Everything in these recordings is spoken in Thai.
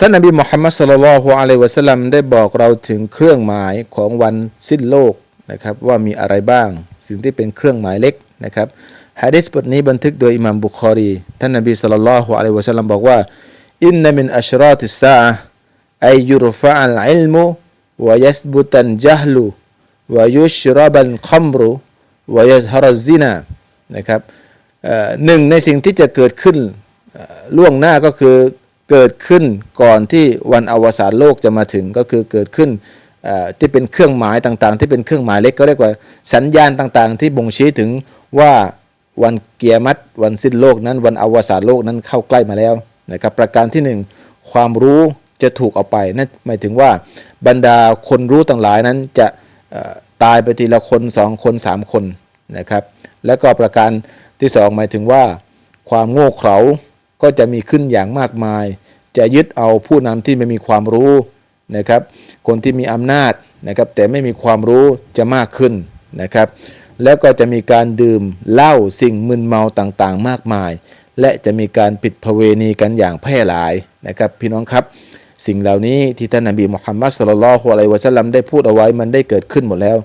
ท่านนบีมุฮัมมัดสุลลัลลอฮุอะลัยวะสัลลัมได้บอกเราถึงเครื่องหมายของวันสิ้นโลกนะครับว่ามีอะไรบ้าง สิ่งที่เป็นเครื่องหมายเล็กนะครับฮะดิษบทนี้บันทึกโดยอิหม่ามบุคอรีท่านนบีสุลลัลลอฮุอะลัยวะสัลลัมบอกว่าอินนมินอัชราติสซาอัยยุรฟะอัลอิลมุวยัสบุตันจัฮลุวยุชรบันคัมรุวยัฮารัซินานะครับหนึ่งในสิ่งที่จะเกิดขึ้นล่วงหน้าก็คือ เกิดขึ้นก่อนที่วันอวสานโลกจะมาถึงก็คือเกิดขึ้นที่เป็นเครื่องหมายต่างๆ ที่เป็นเครื่องหมายเล็กก็เรียกว่าสัญญาณต่างๆ ที่บ่งชี้ถึงว่าวันเกียรติวันสิ้นโลกนั้นวันอวสานโลกนั้นเข้าใกล้มาแล้วนะครับประการที่หนึ่งความรู้จะถูกเอาไปนั่นหมายถึงว่าบรรดาคนรู้ต่างหลายนั้นจะตายไปทีละคนสองคนสามคนนะครับแล้วก็ประการที่สองหมายถึงว่า ความโง่เขลา ก็จะมีขึ้นอย่างมากมาย จะยึดเอาผู้นำที่ไม่มีความรู้นะครับ คนที่มีอำนาจนะครับแต่ไม่มีความรู้จะมากขึ้นนะครับ แล้วก็จะมีการดื่มเหล้าสิ่งมึนเมาต่างๆ มากมาย และจะมีการผิดประเวณีกันอย่างแพร่หลายนะครับ พี่น้องครับ สิ่งเหล่านี้ที่ท่านนบีมุฮัมมัดสุลลัลอฮุอะลัยวะสัลลัมได้พูดเอาไว้มันได้เกิดขึ้นหมดแล้ว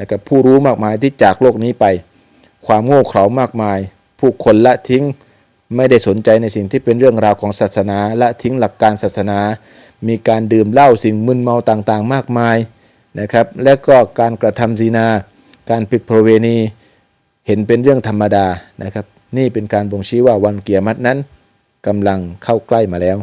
นะครับผู้รู้มากมายที่จากโลกนี้ไป ความโง่เขลามากมาย ผู้คนละทิ้ง ไม่ได้สนใจในสิ่งที่เป็นเรื่องราวของศาสนา และทิ้งหลักการศาสนา มีการดื่มเหล้าสิ่งมึนเมาต่างๆ มากมายนะครับ และก็การกระทำซีนา การผิดประเวณี เห็นเป็นเรื่องธรรมดานะครับ นี่เป็นการบ่งชี้ว่าวันเกียรตินั้นกำลังเข้าใกล้มาแล้ว